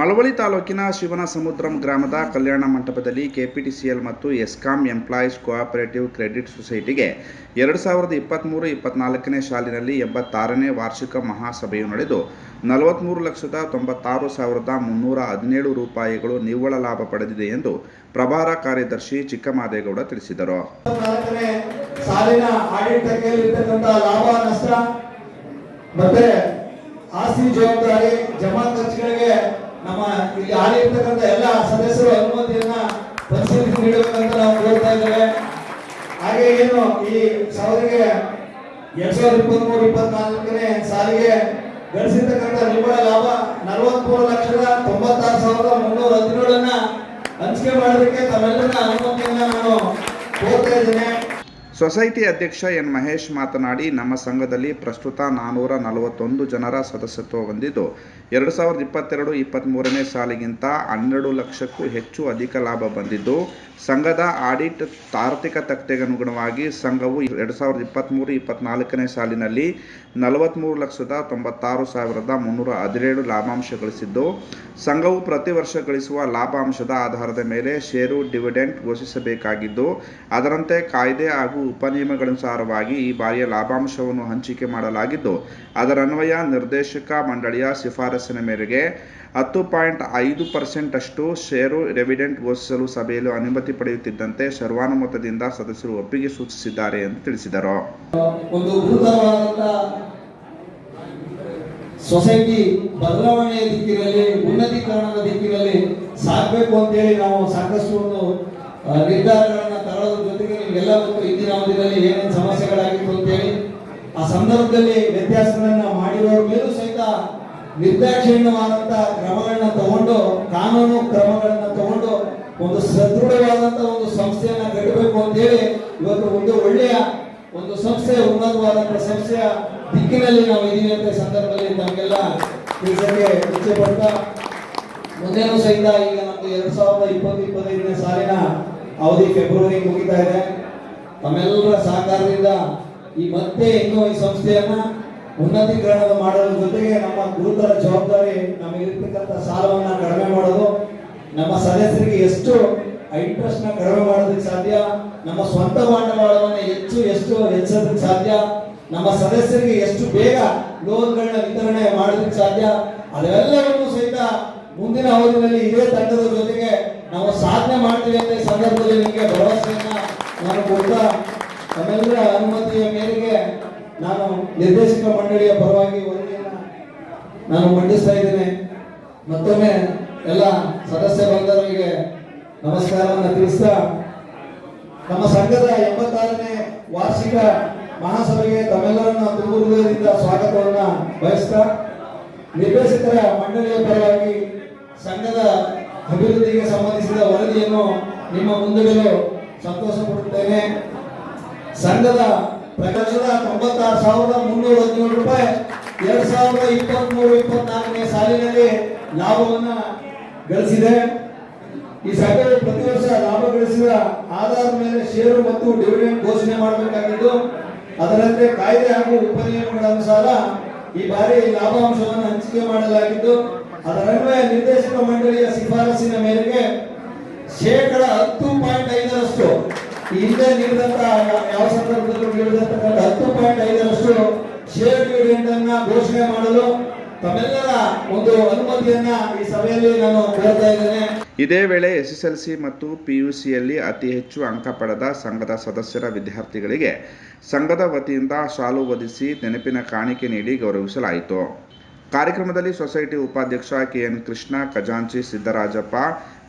ಮಳವಳ್ಳಿ ತಾಲೂಕಿನ ಶಿವನ ಸಮುದ್ರಂ ಗ್ರಾಮದ ಕಲ್ಯಾಣ ಮಂಟಪದಲ್ಲಿ ಕೆಪಿಟಿಸಿಎಲ್ ಮತ್ತು ಎಸ್ಕಾಂ ಎಂಪ್ಲಾಯೀಸ್ ಕೋಆಪರೇಟಿವ್ ಕ್ರೆಡಿಟ್ ಸೊಸೈಟಿಗೆ ಎರಡು ಸಾವಿರದ ಇಪ್ಪತ್ತ್ಮೂರು ಇಪ್ಪತ್ನಾಲ್ಕನೇ ಸಾಲಿನಲ್ಲಿ ಎಂಬತ್ತಾರನೇ ವಾರ್ಷಿಕ ಮಹಾಸಭೆಯು ನಡೆದು ನಲವತ್ತ್ಮೂರು ಲಕ್ಷದ ತೊಂಬತ್ತಾರು ಸಾವಿರದ ಮುನ್ನೂರ ಹದಿನೇಳು ರೂಪಾಯಿಗಳು ನಿವ್ವಳ ಲಾಭ ಪಡೆದಿದೆ ಎಂದು ಪ್ರಭಾರ ಕಾರ್ಯದರ್ಶಿ ಚಿಕ್ಕಮಾದೇಗೌಡ ತಿಳಿಸಿದರು. ಆಸ್ತಿ ಜವಾಬ್ದಾರಿ ಜಮಾ ಖರ್ಚುಗಳಿಗೆ ಇಲ್ಲಿ ಆಡಿರ್ತಕ್ಕಂಥ ಎಲ್ಲ ಸದಸ್ಯರು ಅನುಮತಿಯನ್ನ ಪರಿಶೀಲಿಸಿ ನೀಡಬೇಕಂತ ನಾವು ಕೋರ್ತಾ ಇದ್ದೇವೆ. ಹಾಗೆ ಏನು ಈ ಸಾವಿರಿಗೆ ಎರಡ್ ಸಾವಿರದ ಇಪ್ಪತ್ಮೂರು, ಇಪ್ಪತ್ನಾಲ್ಕನೇ ಸಾಲಿಗೆ ಗಳಿಸಿರ್ತಕ್ಕಂಥ ನಿವ್ವಳ ಲಾಭ ನಲವತ್ಮೂರು ಲಕ್ಷದ ತೊಂಬತ್ತಾರು ಸಾವಿರದ ಮುನ್ನೂರ ಹದಿನೇಳನ್ನ ಹಂಚಿಕೆ ಮಾಡೋದಕ್ಕೆ ತಮ್ಮೆಲ್ಲರ ಅನುಮತಿಯನ್ನ ನಾನು ಕೋರ್ತಾ ಇದ್ದೇನೆ. ಸೊಸೈಟಿ ಅಧ್ಯಕ್ಷ ಎನ್ ಮಹೇಶ್ ಮಾತನಾಡಿ, ನಮ್ಮ ಸಂಘದಲ್ಲಿ ಪ್ರಸ್ತುತ ನಾನ್ನೂರ ನಲವತ್ತೊಂದು ಜನರ ಸದಸ್ಯತ್ವ ಹೊಂದಿದ್ದು, ಎರಡು ಸಾವಿರದ ಇಪ್ಪತ್ತೆರಡು ಇಪ್ಪತ್ತ್ಮೂರನೇ ಸಾಲಿಗಿಂತ ಹನ್ನೆರಡು ಲಕ್ಷಕ್ಕೂ ಹೆಚ್ಚು ಅಧಿಕ ಲಾಭ ಬಂದಿದ್ದು, ಸಂಘದ ಆಡಿಟ್ ಆರ್ಥಿಕ ತಕ್ತೆಗನುಗುಣವಾಗಿ ಸಂಘವು ಎರಡು ಸಾವಿರದ ಇಪ್ಪತ್ತ್ಮೂರು ಇಪ್ಪತ್ತ್ನಾಲ್ಕನೇ ಸಾಲಿನಲ್ಲಿ ನಲವತ್ತ್ಮೂರು ಲಕ್ಷದ ತೊಂಬತ್ತಾರು ಸಾವಿರದ ಮುನ್ನೂರ ಹದಿನೇಳು ಲಾಭಾಂಶ ಗಳಿಸಿದ್ದು, ಸಂಘವು ಪ್ರತಿ ವರ್ಷ ಗಳಿಸುವ ಲಾಭಾಂಶದ ಆಧಾರದ ಮೇಲೆ ಷೇರು ಡಿವಿಡೆಂಟ್ ಘೋಷಿಸಬೇಕಾಗಿದ್ದು, ಅದರಂತೆ ಕಾಯ್ದೆ ಹಾಗೂ ಉಪನಿಯಮಗಳನುಸಾರವಾಗಿ ಈ ಬಾರಿಯ ಲಾಭಾಂಶವನ್ನು ಹಂಚಿಕೆ ಮಾಡಲಾಗಿದ್ದು ಅದರನ್ವಯ ನಿರ್ದೇಶಕ ಮಂಡಳಿಯ ಶಿಫಾರಸಿನ ಮೇರೆಗೆ ಹತ್ತು ಪಾಯಿಂಟ್ ಐದು ಪರ್ಸೆಂಟ್ ಅಷ್ಟು ಷೇರು ರೆವಿಡೆಂಟ್ ಘೋಷಿಸಲು ಸಭೆಯಲ್ಲಿ ಅನುಮತಿ ಪಡೆಯುತ್ತಿದ್ದಂತೆ ಸರ್ವಾನುಮತದಿಂದ ಸದಸ್ಯರು ಒಪ್ಪಿಗೆ ಸೂಚಿಸಿದ್ದಾರೆ ಎಂದು ತಿಳಿಸಿದರು. ಸೊಸೈಟಿ ಬದಲಾವಣೆಯ ದಿಕ್ಕಿನಲ್ಲಿ, ಉನ್ನತೀಕರಣದ ದಿಕ್ಕಿನಲ್ಲಿ ಸಾಗಬೇಕು ಅಂತೇಳಿ ನಾವು ಸಾಕಷ್ಟು ಒಂದು ನಿರ್ಧಾರಗಳನ್ನ ತಗೊಳ್ಳೋದ್ರ ಜೊತೆಗೆ ನಿಮ್ಗೆಲ್ಲ ಗೊತ್ತು ಇಂದಿನ ಅವಧಿಯಲ್ಲಿ ಏನೇನು ಸಮಸ್ಯೆಗಳಾಗಿತ್ತು ಅಂತೇಳಿ, ಆ ಸಂದರ್ಭದಲ್ಲಿ ವ್ಯತ್ಯಾಸಗಳನ್ನ ಮಾಡಿರೋರ ಮೇಲೂ ಸಹಿತ ನಿರ್ದಾಕ್ಷಿಣ್ಯವಾದಂತ ಕ್ರಮಗಳನ್ನ ತಗೊಂಡು, ಕಾನೂನು ಕ್ರಮಗಳನ್ನ ತಗೊಂಡು ಒಂದು ಸದೃಢವಾದಂತ ಒಂದು ಸಂಸ್ಥೆಯನ್ನ ಕಟ್ಟಬೇಕು ಅಂತೇಳಿ ಇವತ್ತು ಒಂದು ಒಳ್ಳೆಯ ಒಂದು ಸಂಸ್ಥೆ, ಉನ್ನತವಾದಂತ ಸಂಸ್ಥೆಯ ದಿಕ್ಕಿನಲ್ಲಿ ನಾವು ಇದೀವಿ ಅಂತ ಸಂದರ್ಭದಲ್ಲಿ ನಮಗೆಲ್ಲ ತಿಳಿಸಕ್ಕೆ ಇಚ್ಛೆ ಪಡ್ತಾ, ಮುಂದೇನು ಸಹಿತ ಈಗ ನಮ್ದು ಎರಡ್ ಸಾವಿರದ ಇಪ್ಪತ್ತು, ಇಪ್ಪತ್ತೈದನೇ ಸಾಲಿನ ಅವಧಿ ಫೆಬ್ರವರಿ ಮುಗಿತಾ ಇದೆ. ತಮ್ಮೆಲ್ಲರ ಸಹಕಾರದಿಂದ ಈ ಮತ್ತೆ ಇನ್ನೂ ಈ ಸಂಸ್ಥೆಯನ್ನ ಉನ್ನತೀಕರಣದ ಮಾಡೋದ್ರ ಜೊತೆಗೆ ನಮ್ಮ ಗುರುತರ ಜವಾಬ್ದಾರಿ ನಮಗಿರ್ತಕ್ಕಂಥ ಸಾಲವನ್ನ ಕಡಿಮೆ ಮಾಡೋದು, ನಮ್ಮ ಸದಸ್ಯರಿಗೆ ಎಷ್ಟು ಇಂಟ್ರೆಸ್ಟ್ನ ಕಡಿಮೆ ಮಾಡೋದಕ್ಕೆ ಸಾಧ್ಯ, ನಮ್ಮ ಸ್ವಂತ ಬಂಡವಾಳವನ್ನ ಹೆಚ್ಚು ಎಷ್ಟು ಹೆಚ್ಚೋದಕ್ಕೆ ಸಾಧ್ಯ, ನಮ್ಮ ಸದಸ್ಯರಿಗೆ ಎಷ್ಟು ಬೇಗ ಲೋನ್ಗಳನ್ನ ವಿತರಣೆ ಮಾಡೋದಕ್ಕೆ ಸಾಧ್ಯ, ಅದೆಲ್ಲವನ್ನೂ ಸಹಿತ ಮುಂದಿನ ಅವಧಿನಲ್ಲಿ ಇದೇ ತಂಡದ ಜೊತೆಗೆ ನಾವು ಸಾಧನೆ ಮಾಡ್ತೀವಿ ಅಂತ ಸಂದರ್ಭದಲ್ಲಿ ನಿಮಗೆ ಭರವಸೆಯನ್ನ ನಾನು ಕೊಡ್ತಾ ತಮ್ಮೆಲ್ಲರ ಅನುಮತಿಯ ಮೇರೆಗೆ ನಾನು ನಿರ್ದೇಶಕ ಮಂಡಳಿಯ ಪರವಾಗಿ ವರದಿಯನ್ನ ನಾನು ಮಂಡಿಸ್ತಾ ಇದ್ದೇನೆ. ಮತ್ತೊಮ್ಮೆ ಎಲ್ಲ ಸದಸ್ಯ ಬಂಧುಗಳಿಗೆ ನಮಸ್ಕಾರವನ್ನು ತಿಳಿಸ್ತಾ, ನಮ್ಮ ಸಂಘದ ಎಂಬತ್ತಾರನೇ ವಾರ್ಷಿಕ ಮಹಾಸಭೆಗೆ ತಮ್ಮೆಲ್ಲರನ್ನ ತುಂಬು ಹೃದಯದಿಂದ ಸ್ವಾಗತವನ್ನ ಬಯಸ್ತಾ, ನಿರ್ದೇಶಕರ ಮಂಡಳಿಯ ಪರವಾಗಿ ಸಂಘದ ಅಭಿವೃದ್ಧಿಗೆ ಸಂಬಂಧಿಸಿದ ವರದಿಯನ್ನು ನಿಮ್ಮ ಮುಂದಿಡಲು ಸಂತೋಷ ಪಡುತ್ತೇನೆ ಸಂಘದ ಪ್ರಕಾಶದ ತೊಂಬತ್ತಾರು ಸಾವಿರದ ಮುನ್ನೂರ ಹದಿನೇಳು ರೂಪಾಯಿ. ಎರಡ್ ಸಾವಿರದ ಇಪ್ಪತ್ತ್ ಮೂರು ಇಪ್ಪತ್ನಾಲ್ಕನೇ ಸಾಲಿನಲ್ಲಿ ಲಾಭವನ್ನ ಗಳಿಸಿದೆ. ಈ ಸಂಘವು ಪ್ರತಿ ವರ್ಷ ಲಾಭ ಗಳಿಸಿದ ಆಧಾರದ ಮೇಲೆ ಷೇರು ಮತ್ತು ಡಿವಿಡೆಂಡ್ ಘೋಷಣೆ ಮಾಡಬೇಕಾಗಿದ್ದು, ಅದರಂತೆ ಕಾಯ್ದೆ ಹಾಗೂ ಉಪನಿಯಮಗಳ ಅನುಸಾರ ಈ ಬಾರಿ ಲಾಭಾಂಶವನ್ನು ಹಂಚಿಕೆ ಮಾಡಲಾಗಿದ್ದು ಅದರನ್ವಯ ನಿರ್ದೇಶಕ ಮಂಡಳಿಯ ಶಿಫಾರಸಿನ ಮೇರೆಗೆ ಶೇಕಡ ಹತ್ತು ಪಾಯಿಂಟ್ ಹಿಂದೆ ನೀಡಿದಂತ ಯಾವ ಸಂದರ್ಭದಲ್ಲೂ ನೀಡಿದಂತಕ್ಕಂಥ ಹತ್ತು ಪಾಯಿಂಟ್ ಐದರಷ್ಟು ಶೇರ್ ಅನ್ನ ಘೋಷಣೆ ಮಾಡಲು ತಮ್ಮೆಲ್ಲರ ಒಂದು ಅನುಮತಿಯನ್ನ ಈ ಸಭೆಯಲ್ಲಿ ನಾನು ಕೋರ್ತಾ ಇದ್ದೇನೆ. ಇದೇ ವೇಳೆ ಎಸ್ಎಸ್ಎಲ್ಸಿ ಮತ್ತು ಪಿಯುಸಿಯಲ್ಲಿ ಅತಿ ಹೆಚ್ಚು ಅಂಕ ಪಡೆದ ಸಂಘದ ಸದಸ್ಯರ ವಿದ್ಯಾರ್ಥಿಗಳಿಗೆ ಸಂಘದ ವತಿಯಿಂದ ಶಾಲು ಒದಿಸಿ ನೆನಪಿನ ಕಾಣಿಕೆ ನೀಡಿ ಗೌರವಿಸಲಾಯಿತು. ಕಾರ್ಯಕ್ರಮದಲ್ಲಿ ಸೊಸೈಟಿ ಉಪಾಧ್ಯಕ್ಷ ಕೆಎನ್ ಕೃಷ್ಣ, ಖಜಾಂಚಿ ಸಿದ್ದರಾಜಪ್ಪ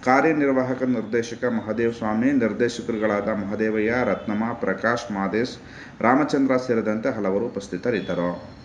ಕಾರ್ಯನಿರ್ವಾಹಕ ನಿರ್ದೇಶಕ ಮಹದೇವ್ ಸ್ವಾಮಿ ನಿರ್ದೇಶಕರುಗಳಾದ ಮಹದೇವಯ್ಯ ರತ್ನಮ್ಮ ಪ್ರಕಾಶ್ ಮಾದೇಶ್ ರಾಮಚಂದ್ರ ಸೇರಿದಂತೆ ಹಲವರು ಉಪಸ್ಥಿತರಿದ್ದರು.